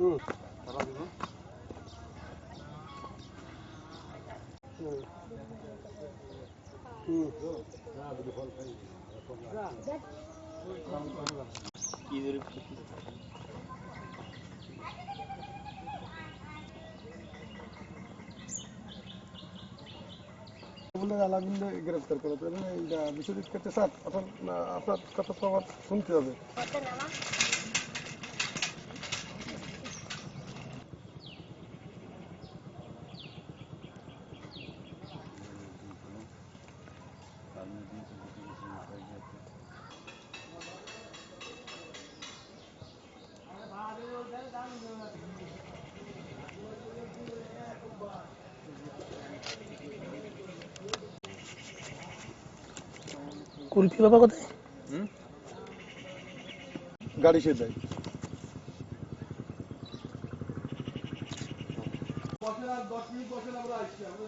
응. 잘하시네. 응. 응. 자, 우리 벌판이. 자, 이들을 বলে আলামিনকে গ্রেফতার করা এবং এই বিষয়টির ক্ষেত্রে আপনার কথা তো আমার শুনতে হবে। কুলফি বাবা কোথায়? গাড়ি সে দেয়। দশ মিনিট বসেন আমরা আসছি। আমরা